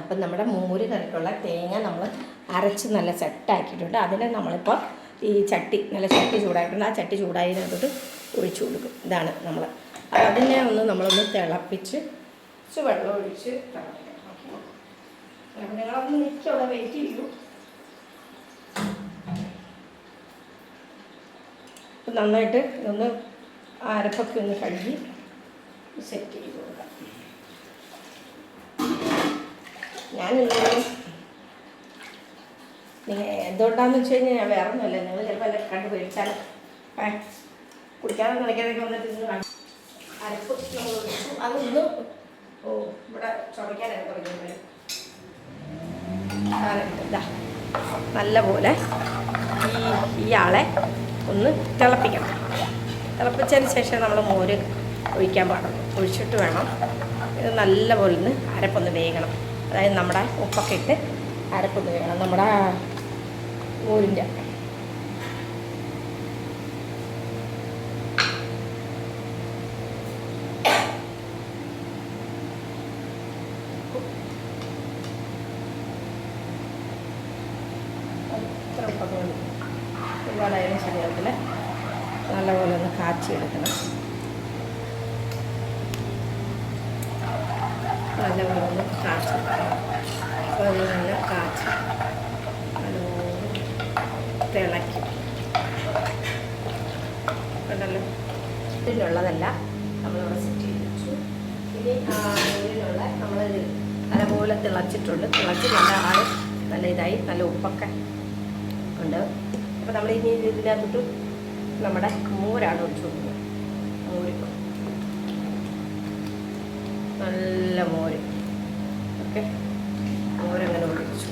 അപ്പം നമ്മുടെ മൂര് കറിക്കുള്ള തേങ്ങ നമ്മൾ അരച്ച് നല്ല സെറ്റാക്കിയിട്ടുണ്ട് അതിനെ നമ്മളിപ്പോൾ ഈ ചട്ടി നല്ല ചട്ടി ചൂടായിട്ടുണ്ട്. ആ ചട്ടി ചൂടായതിനകത്തോട്ട് ഒഴിച്ചു കൊടുക്കും. ഇതാണ് നമ്മൾ. അതിനെ ഒന്ന് നമ്മളൊന്ന് തിളപ്പിച്ച് വെള്ളം ഒഴിച്ച് നിങ്ങളൊന്ന് നിൽക്കവിടെ വെയിറ്റ് ചെയ്യൂ. നന്നായിട്ട് ഒന്ന് അരപ്പൊക്കെ ഒന്ന് കഴുകി സെറ്റ് ചെയ്ത് കൊടുക്കാം. ഇന്നലെ നിങ്ങൾ എന്തുകൊണ്ടാന്ന് വെച്ച് കഴിഞ്ഞാൽ ഞാൻ വേറെ ഒന്നുമല്ല നിങ്ങൾ ചിലപ്പോൾ എല്ലാം കണ്ട് പേടിച്ചാൽ കുടിക്കാതെ നിലയ്ക്കാതൊക്കെ വന്നിട്ട്. അരപ്പ് അതൊന്ന് ഓ ഇവിടെ ചുമക്കാനാണ് തുടങ്ങിയത്. ഇതാ. ഈ ഇയാളെ ഒന്ന് തിളപ്പിക്കണം. തിളപ്പിച്ചതിന് ശേഷം നമ്മൾ മോര് ഒഴിക്കാൻ പാടുള്ളൂ. ഒഴിച്ചിട്ട് വേണം. ഇത് നല്ല പോലെ ഒന്ന് അരപ്പൊന്ന് വേകണം. അതായത് നമ്മുടെ ഉപ്പൊക്കെ ഇട്ട് അരപ്പൊന്ന് വേണം. നമ്മുടെ ഊരിന്റെ ഒരുപാടായാലും നല്ലപോലെ ഒന്ന് കാച്ചിയെടുക്കണം. നല്ലപോലെ കാച്ചി അപ്പോൾ അതിൽ നല്ല കാച്ചി തിളക്കി കണ്ടല്ലോ ഇതിനുള്ളതല്ല നമ്മളിവിടെ സെറ്റ് ചെയ്ത് വെച്ചു. ഇനി ആ ഇതിനുള്ള നമ്മൾ നല്ലപോലെ തിളച്ചിട്ടുണ്ട്. തിളച്ച് നല്ല ആൾ നല്ല ഇതായി നല്ല ഉപ്പൊക്കെ ഉണ്ട്. അപ്പോൾ നമ്മൾ ഇനി ഇതിനകത്തോട്ട് നമ്മുടെ മോരാണ് ഒഴിച്ചു കൊടുക്കുന്നത് മോര് നല്ല മോര്. ഓക്കെ? മോരങ്ങനെ ഒഴിച്ചു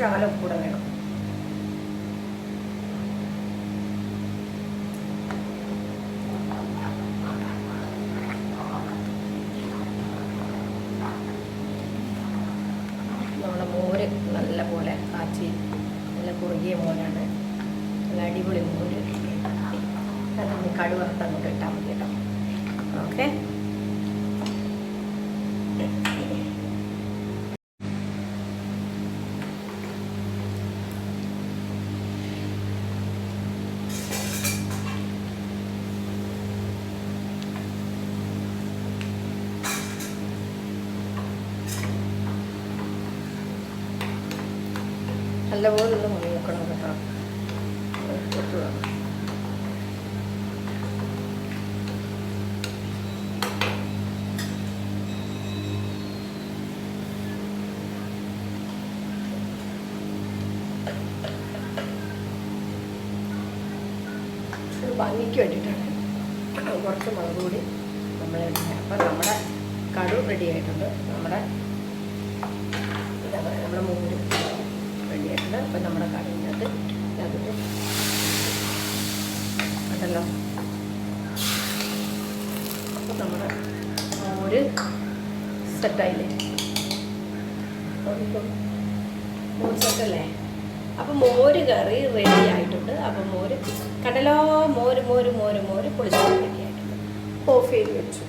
ശകലം കൂടെ വേണം. നമ്മുടെ മോര് നല്ല കാച്ചി നല്ല കുറുകിയ മോരാണ്. നല്ല അടിപൊളി മോര്. അതൊന്ന് കടുവറുത്ത് അങ്ങോട്ട് ഇട്ടാൽ മതി കേട്ടോ. ഓക്കെ? നല്ലപോലെ ഒന്ന് മൂക്കണം കേട്ടോ. ഭംഗിക്ക് വേണ്ടിയിട്ടാണ് കുറച്ച് മുളക് കൂടി നമ്മൾ അപ്പം നമ്മുടെ കടു റെഡി ആയിട്ടുണ്ട്. നമ്മുടെ എന്താ പറയുക നമ്മുടെ മൂര്. റെഡി ആയിട്ടുണ്ട് അപ്പം നമ്മുടെ കടലിനകത്ത് അതിട്ട് ഉണ്ടല്ലോ. അപ്പം നമ്മുടെ മോര് സെറ്റായില്ലേ? മോര് സെറ്റല്ലേ? അപ്പം മോര് കറി റെഡി ആയിട്ടുണ്ട്. അപ്പം മോര് കടലോ മോര് മോര് മോര് മോര് പൊളിച്ചു ഓഫ് ചെയ്ത് വെച്ചു.